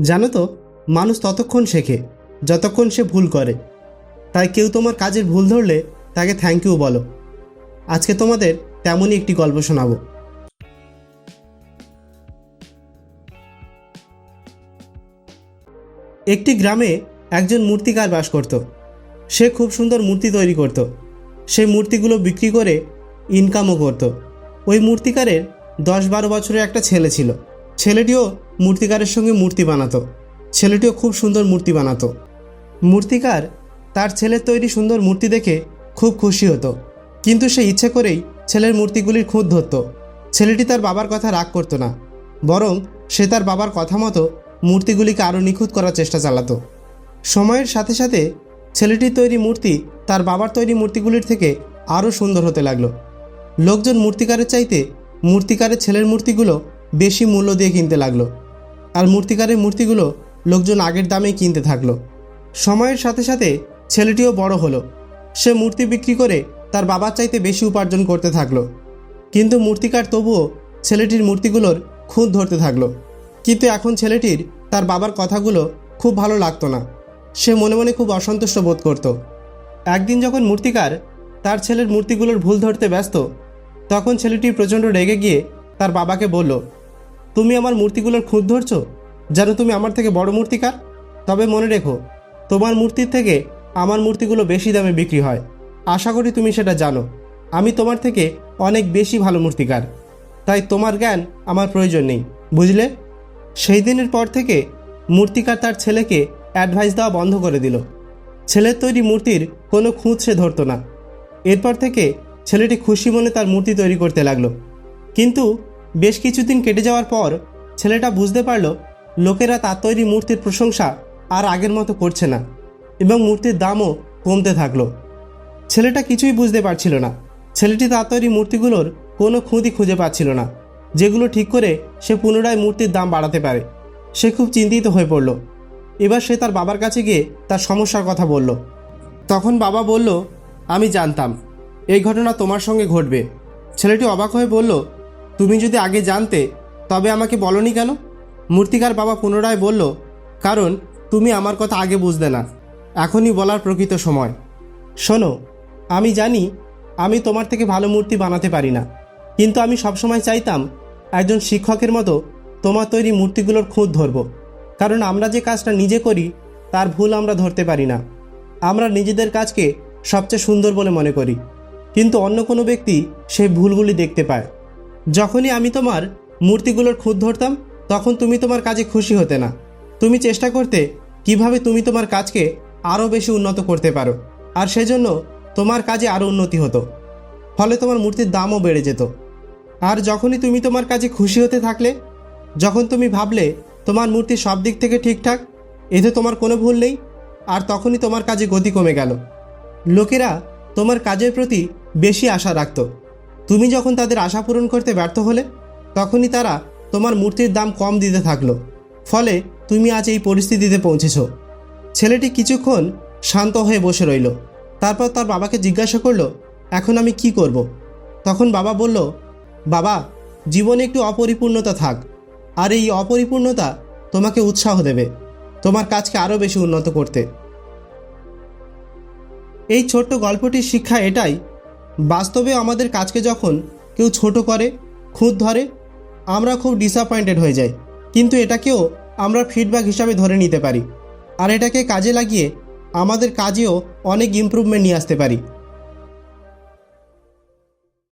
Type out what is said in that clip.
জানো তো, মানুষ ততক্ষণ শেখে, যতক্ষণ সে ভুল করে। তাই কেউ তোমার কাজের ভুল ধরলে তাকে থ্যাংক ইউ বলো। আজকে তোমাদের তেমনই একটি গল্প শোনাবো। একটি গ্রামে একজন মূর্তিকার বাস করত। সে খুব সুন্দর মূর্তি তৈরি করত। সেই মূর্তিগুলো বিক্রি করে ইনকামও করত। ওই মূর্তিকারের দশ বারো বছরের একটা ছেলে ছিল। ছেলেটিও মূর্তিকারের সঙ্গে মূর্তি বানাতো। ছেলেটিও খুব সুন্দর মূর্তি বানাতো। মূর্তিকার তার ছেলের তৈরি সুন্দর মূর্তি দেখে খুব খুশি হতো। কিন্তু সে ইচ্ছে করেই ছেলের মূর্তিগুলির খুঁত ধরত। ছেলেটি তার বাবার কথা রাগ করতো না, বরং সে তার বাবার কথা মতো মূর্তিগুলিকে আরও নিখুঁত করার চেষ্টা চালাতো। সময়ের সাথে সাথে ছেলেটির তৈরি মূর্তি তার বাবার তৈরি মূর্তিগুলির থেকে আরও সুন্দর হতে লাগল। লোকজন মূর্তিকারের চাইতে মূর্তিকারের ছেলের মূর্তিগুলো বেশি মূল্য দিয়ে কিনতে লাগল। আর মূর্তিকারের মূর্তিগুলো লোকজন আগের দামেই কিনতে থাকল। সময়ের সাথে সাথে ছেলেটিও বড় হলো। সে মূর্তি বিক্রি করে তার বাবার চাইতে বেশি উপার্জন করতে থাকল। কিন্তু মূর্তিকার তবুও ছেলেটির মূর্তিগুলোর খুঁত ধরতে থাকল। কিন্তু এখন ছেলেটির তার বাবার কথাগুলো খুব ভালো লাগতো না। সে মনে মনে খুব অসন্তুষ্ট বোধ করত। একদিন যখন মূর্তিকার তার ছেলের মূর্তিগুলোর ভুল ধরতে ব্যস্ত, তখন ছেলেটি প্রচণ্ড রেগে গিয়ে তার বাবাকে বলল তুমি আমার মূর্তিগুলোর খুঁত ধরছো? যেন তুমি আমার থেকে বড় মূর্তিকার? তবে মনে রেখো, তোমার মূর্তির থেকে আমার মূর্তিগুলো বেশি দামে বিক্রি হয়। আশা করি তুমি সেটা জানো। আমি তোমার থেকে অনেক বেশি ভালো মূর্তিকার। তাই তোমার জ্ঞান আমার প্রয়োজন নেই, বুঝলে? সেই দিনের পর থেকে মূর্তিকার তার ছেলেকে অ্যাডভাইস দেওয়া বন্ধ করে দিল। ছেলের তৈরি মূর্তির কোনো খুঁত সে ধরতো না। এরপর থেকে ছেলেটি খুশি মনে তার মূর্তি তৈরি করতে লাগল। কিন্তু বেশ কিছুদিন কেটে যাওয়ার পর ছেলেটা বুঝতে পারল লোকেরা তার তৈরি মূর্তির প্রশংসা আর আগের মতো করছে না এবং মূর্তির দামও কমতে থাকল। ছেলেটা কিছুই বুঝতে পারছিল না। ছেলেটি তার তৈরি মূর্তিগুলোর কোনো খুঁতি খুঁজে পাচ্ছিল না, যেগুলো ঠিক করে সে পুনরায় মূর্তির দাম বাড়াতে পারে। সে খুব চিন্তিত হয়ে পড়ল। এবার সে তার বাবার কাছে গিয়ে তার সমস্যার কথা বলল। তখন বাবা বলল, আমি জানতাম। এই ঘটনা তোমার সঙ্গে ঘটবে। ছেলেটি অবাক হয়ে বলল তুমি যদি আগে জানতে, তবে আমাকে বলনি কেন? মূর্তিকার বাবা পুনরায় বলল, কারণ তুমি আমার কথা আগে বুঝতে না। এখনই বলার প্রকৃত সময়। শোনো, আমি জানি আমি তোমার থেকে ভালো মূর্তি বানাতে পারি না, কিন্তু আমি সবসময় চাইতাম একজন শিক্ষকের মতো তোমার তৈরি মূর্তিগুলোর খুঁত ধরব, কারণ আমরা যে কাজটা নিজে করি, তার ভুল আমরা ধরতে পারি না। আমরা নিজেদের কাজকে সবচেয়ে সুন্দর বলে মনে করি, কিন্তু অন্য কোনো ব্যক্তি সেই ভুলগুলি দেখতে পায়। যখনই আমি তোমার মূর্তিগুলোর খুঁত ধরতাম, তখন তুমি তোমার কাজে খুশি হতে না। তুমি চেষ্টা করতে কীভাবে তুমি তোমার কাজকে আরও বেশি উন্নত করতে পারো, আর সেজন্য তোমার কাজে আরও উন্নতি হতো। ফলে তোমার মূর্তির দামও বেড়ে যেত। আর যখনই তুমি তোমার কাজে খুশি হতে থাকলে, যখন তুমি ভাবলে তোমার মূর্তি সব দিক থেকে ঠিকঠাক, এতে তোমার কোনো ভুল নেই, আর তখনই তোমার কাজে গতি কমে গেল। লোকেরা তোমার কাজের প্রতি বেশি আশা রাখত। তুমি যখন তাদের আশা পূরণ করতে ব্যর্থ হলে, তখনই তারা তোমার মূর্তির দাম কম দিতে থাকল। ফলে তুমি আজ এই পরিস্থিতিতে পৌঁছেছ। ছেলেটি কিছুক্ষণ শান্ত হয়ে বসে রইল। তারপর তার বাবাকে জিজ্ঞাসা করল, এখন আমি কি করব। তখন বাবা বলল, বাবা, জীবনে একটু অপরিপূর্ণতা থাক, আর এই অপরিপূর্ণতা তোমাকে উৎসাহ দেবে, তোমার কাজকে আরও বেশি উন্নত করতে। এই ছোট্ট গল্পটির শিক্ষা এটাই বাস্তবে আমাদের কাজকে যখন কেউ ছোট করে, খুঁত ধরে, আমরা খুব ডিসঅ্যাপয়েন্টেড হয়ে যাই। কিন্তু এটাকেও আমরা ফিডব্যাক হিসাবে ধরে নিতে পারি। আর এটাকে কাজে লাগিয়ে আমাদের কাজেও অনেক ইম্প্রুভমেন্ট নিয়ে আসতে পারি।